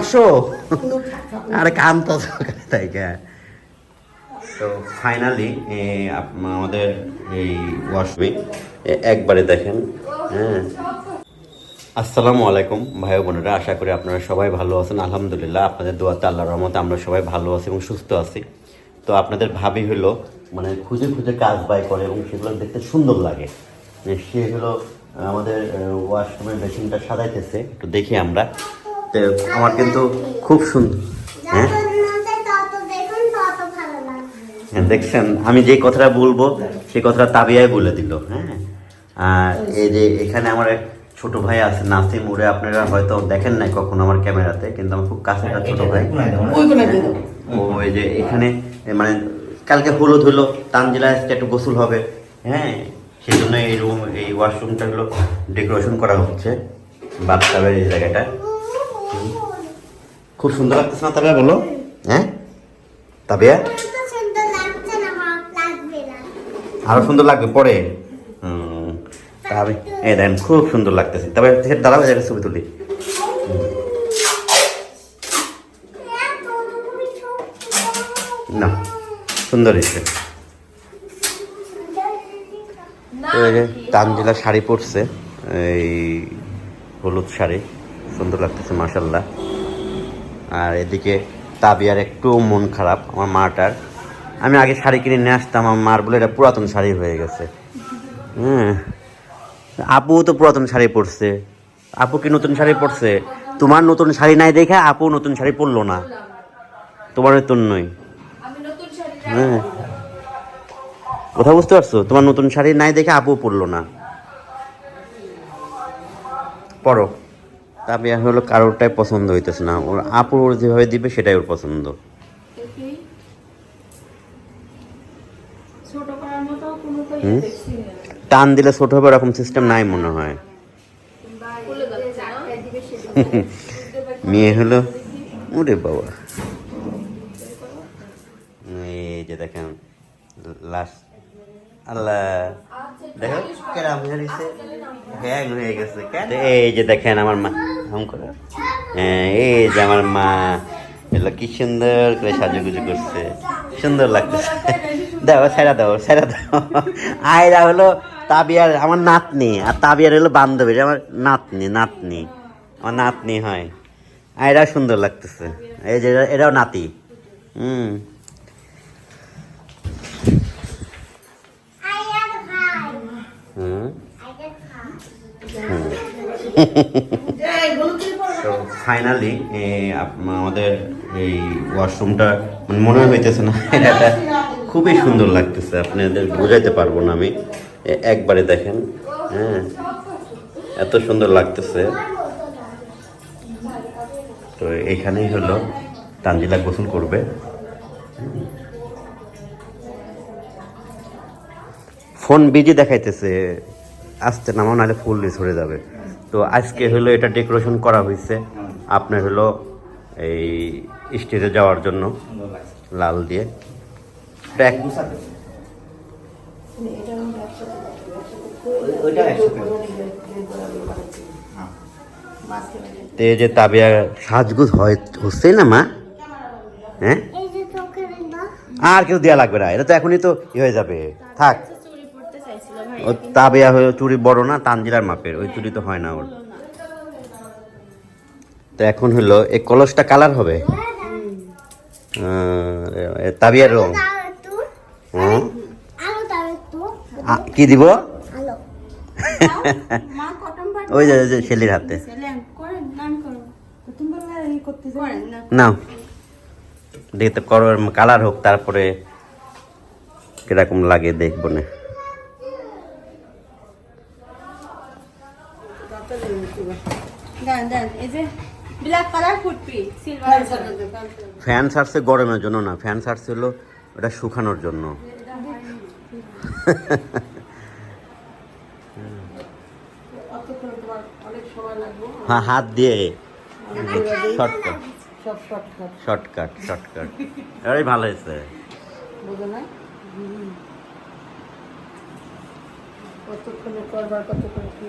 আসো। আরে কাম তো তাই তো ফাইনালি আমাদের এই ওয়াশরুমে একবারে দেখেন হ্যাঁ। আসসালামু আলাইকুম, ভাই বোনেরা, আশা করি আপনারা সবাই ভালো আছেন। আলহামদুলিল্লাহ, আপনাদের দোয়াতে আল্লাহর রহমতে আমরা সবাই ভালো আছি এবং সুস্থ আছি। তো আপনাদের ভাবি হলো মানে খুঁজে খুঁজে কাজ বাই করে এবং সেগুলো দেখতে সুন্দর লাগে। সে হলো আমাদের ওয়াশরুমের বেসিনটা সাজাইতেছে, একটু দেখি আমরা। আমার কিন্তু খুব সুন্দর হ্যাঁ? হ্যাঁ দেখছেন আমি যে কথাটা বলব সেই কথাটা তাবিয়াই বলে দিল হ্যাঁ? আর এই যে এখানে আমার এক ছোট ভাই আছে নাসিম উড়ে আপনারা হয়তো দেখেন নাই কখনো আমার ক্যামেরাতে কিন্তু আমার খুব কাছে একটা ছোট ভাই। ও এই যে এখানে মানে কালকে হলুদ হলো তানজিলা আজকে একটু গোসল হবে হ্যাঁ? সেই জন্য এই রুম এই ওয়াশরুমটা হলো ডেকোরেশন করা হচ্ছে বাথটাবের এই জায়গাটা। খুব সুন্দর লাগতেছে না তবে বলো? হ্যাঁ? তাবিয়া? আরও সুন্দর লাগবে পরে। তবে এই দেখেন খুব সুন্দর লাগতেছে। তবে দাঁড়াবে একটা ছবি তুলি। না সুন্দর হয়েছে। তানজিলা শাড়ি পরছে এই হলুদ শাড়ি। সুন্দর লাগতেছে মাসাল্লাহ আর এদিকে তাবিয়ার একটু মন খারাপ আমার মাটার। আমি আগে শাড়ি কিনে নিয়ে আসতাম আমার মার বলে এটা পুরাতন শাড়ি হয়ে গেছে। হ্যাঁ। আপু তো পুরাতন শাড়ি পরছে। আপু কি নতুন শাড়ি পরছে? তোমার নতুন শাড়ি নাই দেখে আপু নতুন শাড়ি পরলো না। তোমার নতুন নই। হ্যাঁ। কথা বুঝতে পারছ? তোমার নতুন শাড়ি নাই দেখে আপু পরলো না। পরো। তারপরে হলো কারোরটাই পছন্দ হইতেছে না। ওর আপুর ওর যেভাবে দিবে সেটাই ওর পছন্দ। ছোট করার মতো কোনো তো হুম? দেখছি না। টান দিলে ছোট হবে এরকম সিস্টেম নাই মনে হয়? মেয়ে হলো? ওরে বাবা। এই যে দেখেন লাস্ট আল্লাহ। দেখো। কেরাম হয়েছে হ্যাং হয়ে গেছে এই যে দেখেন আমার মা হাম করে। হ্যাঁ এই যে আমার মা এগুলো কি সুন্দর করে সাজুগুজু করছে। সুন্দর লাগতেছে। দাও সেরা দাও সেরা দাও। আয়রা হলো তাবিয়ার আমার নাতনি আর তাবিয়ার হলো বান্ধবী আমার নাতনি নাতনি। আমার নাতনি হয়। আয়রা সুন্দর লাগতেছে। এই যে এরাও নাতি। হুম। ফাইনালি আমাদের এই ওয়াশরুমটা মানে মনে হইতেছে না। এটা খুবই সুন্দর লাগতেছে, আপনাদের বোঝাইতে পারব না আমি। একবারে দেখেন হ্যাঁ এত সুন্দর লাগতেছে। তো এখানেই হলো, তানজিলা গোসল করবে। ফোন বিজি দেখাইতেছে। আসতে নামা নাহলে ফুল সরে যাবে। তো আজকে হলো এটা ডেকোরেশন করা হয়েছে আপনার হলো এই স্টেজে যাওয়ার জন্য লাল দিয়ে। তো যে তাবিয়া সাজগুজ হয় হচ্ছে না মা? হ্যাঁ? আর কেউ দেওয়া লাগবে না এটা তো এখনই তো ই হয়ে যাবে। থাক। ও তাবিয়া হয়ে চুরি বড় না তানজিলার মাপের ওই চুরি তো হয় না ওর। তো এখন হলো এই কলসটা কালার হবে? তাবিয়ার রং। কি দিব? ওই যে শেলির হাতে। নাও। দেখে তো করো কালার হোক তারপরে কীরকম লাগে দেখব না। দেন দেন এই যে ব্ল্যাক কালার ফুটপি সিলভার ফ্যান ছাড়ছে গরমের জন্য না ফ্যান হলো ওটা শুকানোর জন্য। হ্যাঁ হাত দিয়ে। শর্টকাট শর্টকাট শর্টকাট এটাই ভালো হয়েছে। কতক্ষণে করবার কতক্ষণ কি?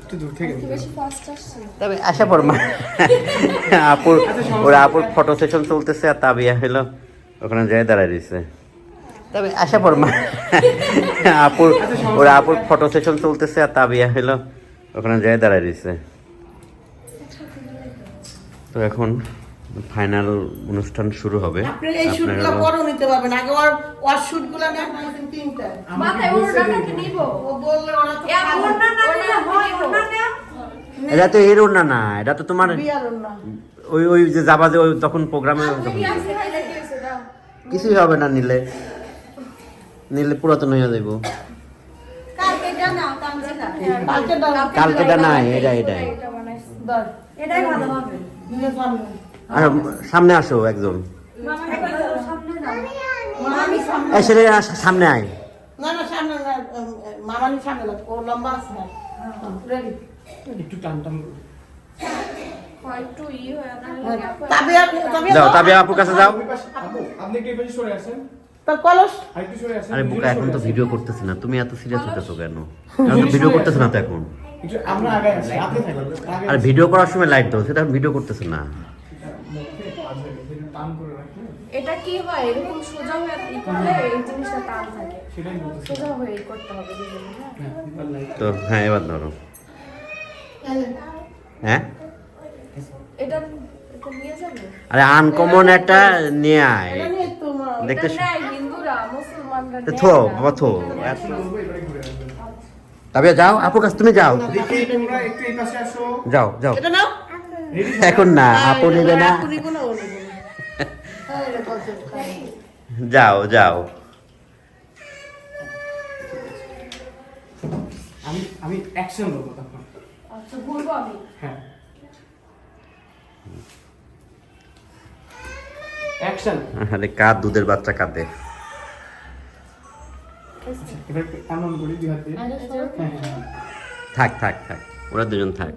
একটু দূর থেকে তবে আশা পর মা। আপুর ওরা আপুর ফটো সেশন চলতেছে আর তাবিয়া হলো ওখানে যাই দাঁড়ায় দিচ্ছে তবে আশা পর মা। আপুর ওরা আপুর ফটো সেশন চলতেছে আর তাবিয়া হলো ওখানে যাই দাঁড়ায় দিচ্ছে তো এখন ফাইনাল অনুষ্ঠান শুরু হবে। আপনি এই শুটগুলো বড় নিতে পারবেন। আগে ওর ওর শুটগুলো নেন তিনটা। মাথায় ওড়নাটাকে নিব? ও বললে ওরা তো এ ওড়না না হয় ওড়না নেও এটা তো এর না না এটা তো তোমার ওই ওই যে যাবা যে ওই তখন প্রোগ্রামে কিছুই হবে না নিলে। নিলে পুরাতন হয়ে যাইব। তামজিলা কালকেটা নাই এটা এটাই এটাই। ভালো হবে। সামনে আর সামনে আসো একজন। সামনে আয়। না না সামনে না মামানি সামনে ও লম্বা আছে রেডি একটু টান টান। আর এখন তো ভিডিও করতেছি না। তুমি এত সিরিয়াস হতেছো কেন? ভিডিও করতেছে না তো এখন। একটু আমরা আগে আসি আপনি থাকুন। আগে আর ভিডিও করার সময় লাইট দাও সেটা ভিডিও করতেছে না মুখে পাশে একটু টান করে রাখলে এটা কি হয়? এরকম সোজা হয়ে ই করলে এই জিনিসটা টান থাকে। সোজা হয়ে ই করতে হবে হ্যাঁ। হ্যাঁ, তো হ্যাঁ এবার ধরো। হ্যাঁ? এটা আরে আনকমন একটা নিয়ে আয়। দেখতে থো থো। তবে যাও আপুর কাছে তুমি যাও। দেখি তোমরা একটু এই পাশে আসো। যাও যাও। এটা নাও। রেডি? এখন না আপু নেবে না। যাও যাও। আমি আমি অ্যাকশন দেবো তখন। আচ্ছা বলব আমি? হ্যাঁ। অ্যাকশন আরে কার দুধের বাচ্চা কাঁদে? এবার এমন করি দুই হাত। দিয়ে হ্যাঁ হ্যাঁ হ্যাঁ। থাক থাক থাক। ওরা দুজন থাক।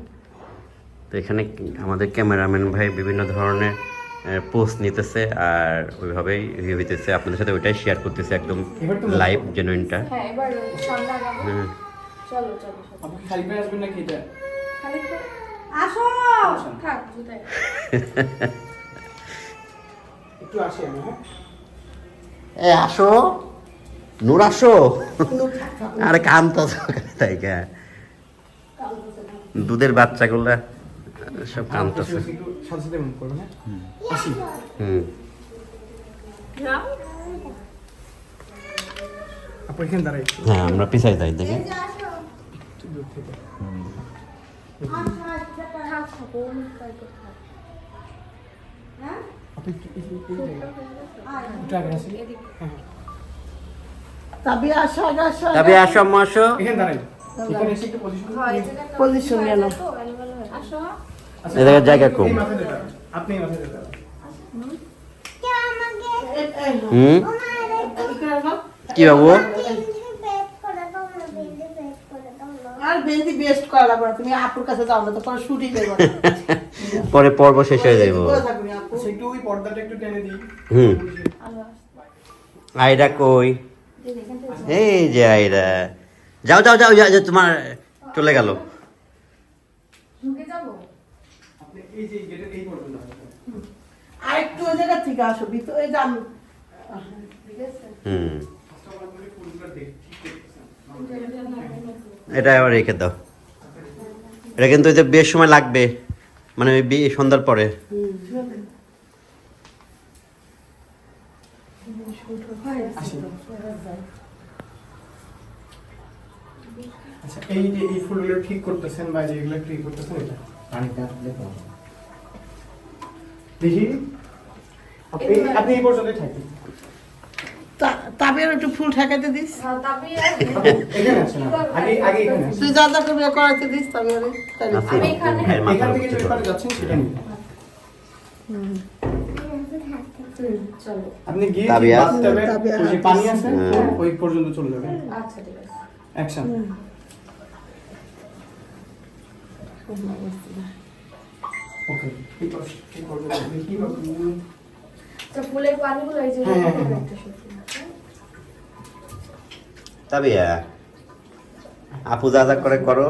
তো এখানে আমাদের ক্যামেরাম্যান ভাই বিভিন্ন ধরনের পোস্ট নিতেছে আর ওইভাবেই ইয়ে হইতেছে আপনাদের সাথে ওইটাই শেয়ার করতেছে একদম লাইভ জেনুইনটা হ্যাঁ হ্যাঁ। আসো! হ্যাঁ? এ আসো। নূর আসো। আরে কান্ত তাই কে দুধের বাচ্চাগুলা। সব কামতেছে হ্যাঁ? হুম। যাও আপু এখানে দাঁড়াই। হ্যাঁ আমরা পিছাই যাই দেখি। জায়গায়। একটু আগে আসি হ্যাঁ হ্যাঁ। তবে আসো আসো তবে আসো আম্মু আসো এখানে দাঁড়াই। এখানে একটু পজিশন হয়, এই জায়গাটা Position নিয়ে নাও। তো এলোমেলো হয়ে। আসো এই জায়গায় জায়গা কম। আপনি। হুম? কি বাবু? আর বেশি বেস্ট করা লাগবে না। তুমি আপুর কাছে যাও না তো পরে শুটিং পর্ব শেষ হয়ে যাইব। আচ্ছা একটু ওই পর্দাটা একটু টেনে দিই। হুম। আইরা কই? এই যে আইরা যাও যাও যাও যাও, যাও, তোমার চলে গেল ঢুকে যাব আপনি এই যে গেটের এই পর্যন্ত আর একটু ওই জায়গা থেকে আসো ভিতরে যান ঠিক আছে হুম। এটা আবার রেখে দাও। এটা কিন্তু যে বেশ সময় লাগবে মানে ওই বিয়ে সন্ধ্যার পরে। আচ্ছা এই যে এই ফুলগুলো ঠিক করতেছেন বা যেগুলো ঠিক করতেছেন এটা? পানিটা দেখি। আপনি আপনি এই পর্যন্ত থাকি তবে একটু ফুল ঠেকাইতে দিস। হ্যাঁ, তুই যা যা করবি করাইতে দিস তবে আছে। আমি এখানে- ভাইয়ের মাথার এখান থেকে যে থেকে পারে যাচ্ছেন সেটা নিন আপনি গিয়ে ওই পানি আছে হ্যাঁ। ওই পর্যন্ত চলে যাবেন। আচ্ছা ঠিক আছে। অ্যাকশন। ওকে ঠিক আছে ঠিক করবে দেখি বা তো ফুলের পানিগুলো এই যে হ্যাঁ, হ্যাঁ, আপু যা যা করে করো।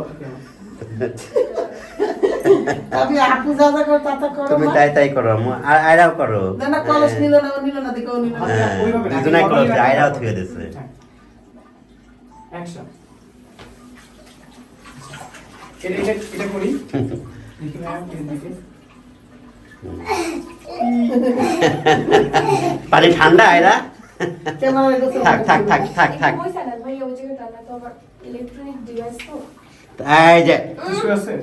আমি আপু যা যা করে তা তা করো তুমি তাই তাই করো। আর আয়রাও করো। না না কলস নিল না নিল না দেখো নিল না। হ্যাঁ করো থুয়ে অ্যাকশন এটা করি। পানি ঠান্ডা ক্যামেরা থাক থাক থাক থাক থাক। এই যে। আচ্ছা।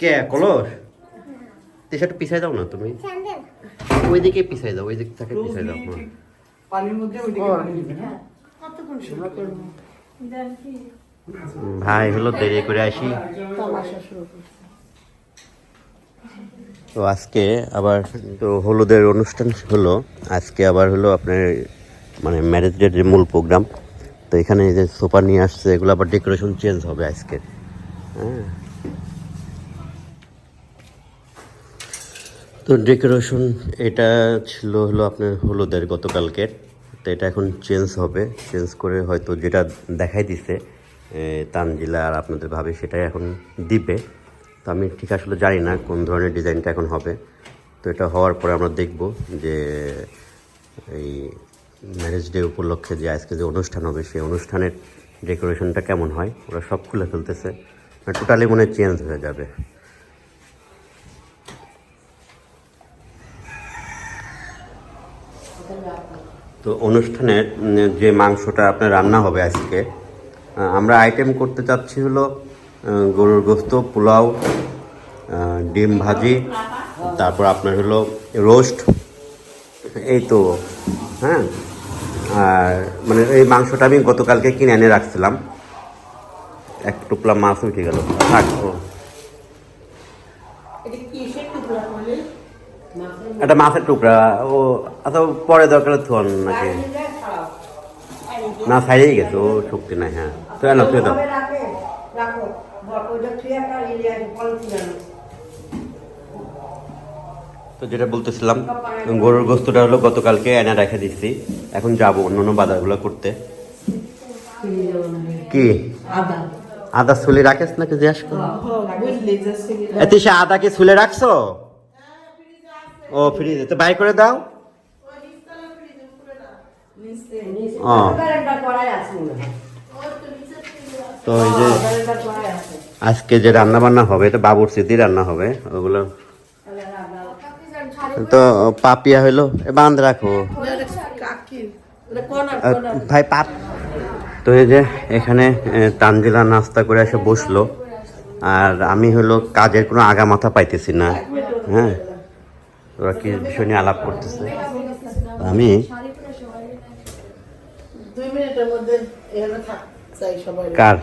কে কলস? টিশার্ট পিছাই দাও না তুমি। ওইদিকে পিছাই দাও ওই দিক থেকে পিছাই দাও হ্যাঁ। পানির মধ্যে ওইদিকে পানি দিবে হ্যাঁ। কতক্ষণ সেবা করব ভাই হলো দেরি করে আসি। তামাশা শুরু করছে। তো আজকে আবার তো হলুদের অনুষ্ঠান হলো। আজকে আবার হলো আপনার মানে ম্যারেজ যে মূল প্রোগ্রাম তো এখানে যে সোফা নিয়ে আসছে এগুলো আবার ডেকোরেশন চেঞ্জ হবে আজকে। হ্যাঁ। তো ডেকোরেশন এটা ছিল হলো আপনার হলুদের গতকালকের। তো এটা এখন চেঞ্জ হবে। চেঞ্জ করে হয়তো যেটা দেখাই দিছে তানজিলা আর আপনাদের ভাবে সেটাই এখন দিবে। তো আমি ঠিক আসলে জানি না কোন ধরনের ডিজাইনটা এখন হবে। তো এটা হওয়ার পরে আমরা দেখব যে, এই ম্যারেজ ডে উপলক্ষে যে আজকে যে অনুষ্ঠান হবে, সেই অনুষ্ঠানের ডেকোরেশনটা কেমন হয়। ওরা সব খুলে ফেলতেছে। টোটালি মনে চেঞ্জ হয়ে যাবে। তো অনুষ্ঠানের যে মাংসটা আপনার রান্না হবে আজকে আমরা আইটেম করতে চাচ্ছি হলো গরুর গোস্ত, পোলাও ডিম ভাজি, তারপর আপনার হলো রোস্ট, এই তো হ্যাঁ? আর মানে এই মাংসটা আমি গতকালকে কিনে এনে রাখছিলাম। এক টুকলা মাছ উঠে গেল। থাক ও। এটা কি কিসের টুকরা করলে একটা মাছের টুকরা ও আচ্ছা পরে দরকার থন নাকি? না সাইডেই গেছে ও শক্তি নাই হ্যাঁ। তো এলো তুই দাও। তো যেটা বলতেছিলাম গরুর গোস্তটা হলো গতকালকে এনে রেখে দিচ্ছি এখন যাব অন্য অন্য বাজারগুলো করতে। কি? আদা। আদা সুলে রাখিস নাকি জিজ্ঞাস সে আদা কি সুলে রাখছো? ও ফ্রিজে তো। বাই করে দাও। ও তো এই যে আজকে যে রান্না বান্না হবে এটা বাবুর স্মৃতি রান্না হবে ওগুলো। তো পাপিয়া হইল এ বান্ধ রাখো। ভাই পাপ। তো এই যে এখানে তানজিলা নাস্তা করে এসে বসল। আর আমি হলো কাজের কোনো আগা মাথা পাইতেছি না হ্যাঁ। ওরা কি বিষয় নিয়ে আলাপ করতেছে? আমি দুই মিনিটের মধ্যে এখানে থাক চাই সবাই। কার?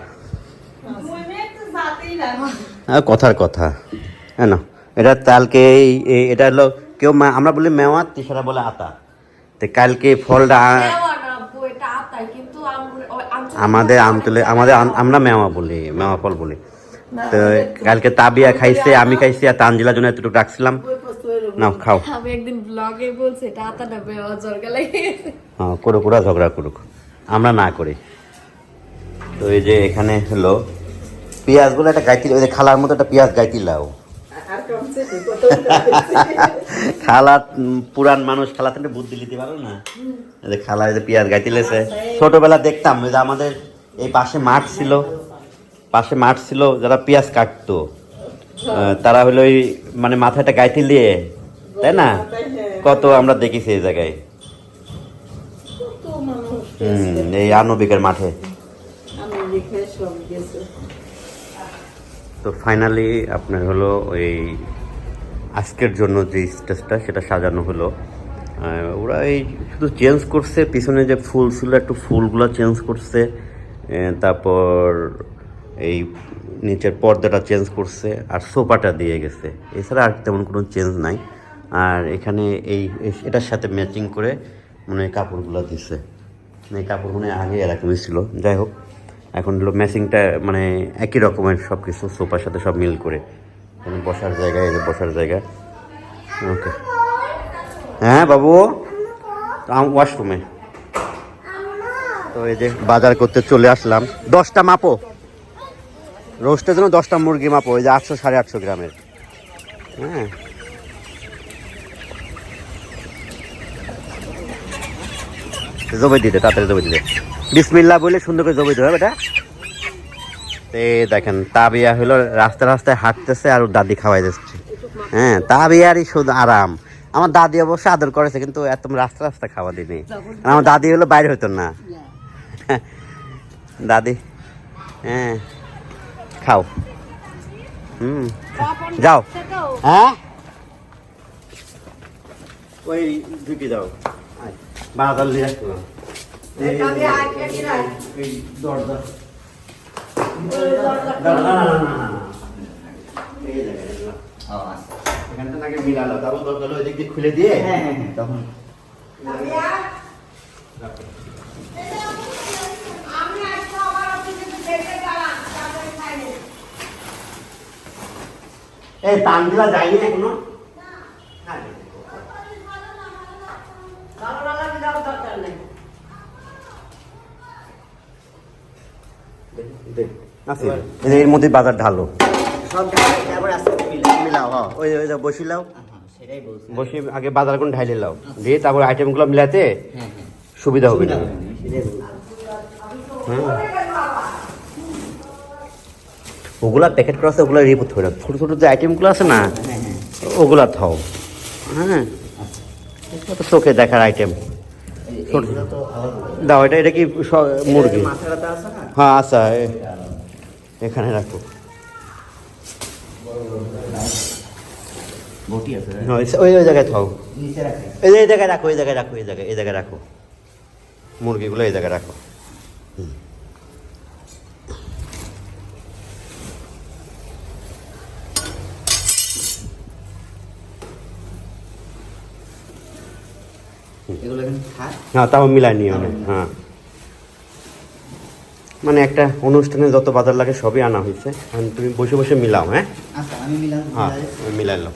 কথার কথা। হ্যাঁ না। এটা তালকে এই- এটা হলো কেউ আমরা বলি মেওয়া তিসারা বলে আতা। তো কালকে ফলটা আ- দেওয়া না আপু, এটা আতায়, কিন্তু আম- আমাদের আমতলে আমাদের আমরা মেওয়া বলি মেওয়া ফল বলি। তো কালকে তাবিয়া খাইছে আমি খাইছি আর তানজিলার জন্য এতটুকু রাখছিলাম। নাও খাও। আমি একদিন ব্লগে বলছি এটা আতা না বেওয়া জরগা লাগে। হ্যাঁ ওরা ঝগড়া করুক। আমরা না করি। তো এই যে এখানে হলো পেঁয়াজগুলো একটা গাইতি ওই যে খালার মতো একটা পেঁয়াজ গাইতি লাও। খালা পুরান মানুষ খালা থেকে বুদ্ধি দিতে পারো না। এই যে খালা এই যে পেঁয়াজ গাইতিলেছে ছোটবেলা দেখতাম ওই যে আমাদের এই পাশে মাঠ ছিল। পাশে মাঠ ছিল যারা পেঁয়াজ কাটতো। তারা হলো ওই মানে মাথাটা গাইতে দিয়ে তাই না? কত আমরা দেখেছি এই জায়গায়। হুম, এই আনবিকের মাঠে। তো ফাইনালি আপনার হলো ওই আজকের জন্য যে স্টেজটা, সেটা সাজানো হলো। ওরা এই শুধু চেঞ্জ করছে, পিছনে যে ফুল ছিল, একটু ফুলগুলো চেঞ্জ করছে। তারপর এই নিচের পর্দাটা চেঞ্জ করছে, আর সোফাটা দিয়ে গেছে। এছাড়া আর তেমন কোনো চেঞ্জ নাই। আর এখানে এই এটার সাথে ম্যাচিং করে মানে কাপড়গুলো দিচ্ছে এই কাপড় মনে আগে এরকমই ছিল। যাই হোক, এখন হলো ম্যাচিংটা মানে একই রকমের সব কিছু সোফার সাথে সব মিল করে। এখানে বসার জায়গা, এই বসার জায়গা। ওকে। হ্যাঁ বাবু? ওয়াশরুমে তো এই যে বাজার করতে চলে আসলাম। দশটা মাপো। রোস্টের জন্য দশটা মুরগি মাপো। এই যে আটশো সাড়ে আটশো গ্রামের। হ্যাঁ। জবে দিতে তাড়াতাড়ি জবে দিতে বিসমিল্লা বলে সুন্দর করে জবে দিতে হবে এটা এই দেখেন, তাবিয়া হলো রাস্তা রাস্তায় হাঁটতেছে আর দাদি খাওয়াই দিচ্ছে। হ্যাঁ তাবিয়ারই শুধু আরাম। আমার দাদি অবশ্য আদর করেছে, কিন্তু এত রাস্তা রাস্তা খাওয়া দিনি আমার দাদি হলো বাইরে হতো না। দাদি হ্যাঁ খাও। হুম, যাও। হ্যাঁ? ওই ঢুকে যাও। আসলাম এই দরজা। না, না, না, না, না, না। এই জায়গায় রাখলাম। এখানটা নাকি মিলালো তারপর ওই দিক দিয়ে খুলে দিয়ে? তখন। এই তানগুলা যায়নি এখনও? আছে। এর মধ্যে বাজার ঢালো। সব ঢালে তারপর আস্তে আস্তে মিলাও? হ্যাঁ। ওই ওই যে বসিলাও হ্যাঁ, সেটাই বলছি। বসে আগে বাজার কোন ঢাইলে লাও। দিয়ে তারপর আইটেমগুলো মিলাতে হ্যাঁ হ্যাঁ। সুবিধা হবে। না হ্যাঁ। ওগুলা প্যাকেট করা আছে ওগুলা রিপোর্ট না ছোটো ছোটো যে আইটেমগুলো আছে না হ্যাঁ হ্যাঁ। ওগুলা থাও। হ্যাঁ। চোখে দেখার আইটেম এই- ছোট। এইগুলো তো আলাদা দাও এটা এটা কি মুরগি? হ্যাঁ আচ্ছা এখানে রাখো। ওই- ওই ওই জায়গায় থাও। এই এই জায়গায় রাখো এই জায়গায় রাখো এই জায়গায় এই জায়গায় রাখো। মুরগিগুলো এই জায়গায় রাখো। হুম। হ্যাঁ তাও মিলাই নিও। না হ্যাঁ। মানে একটা অনুষ্ঠানে যত বাজার লাগে সবই আনা হয়েছে। তুমি বসে বসে মিলাও হ্যাঁ? আচ্ছা হ্যাঁ মিলাই- মিলাই নাও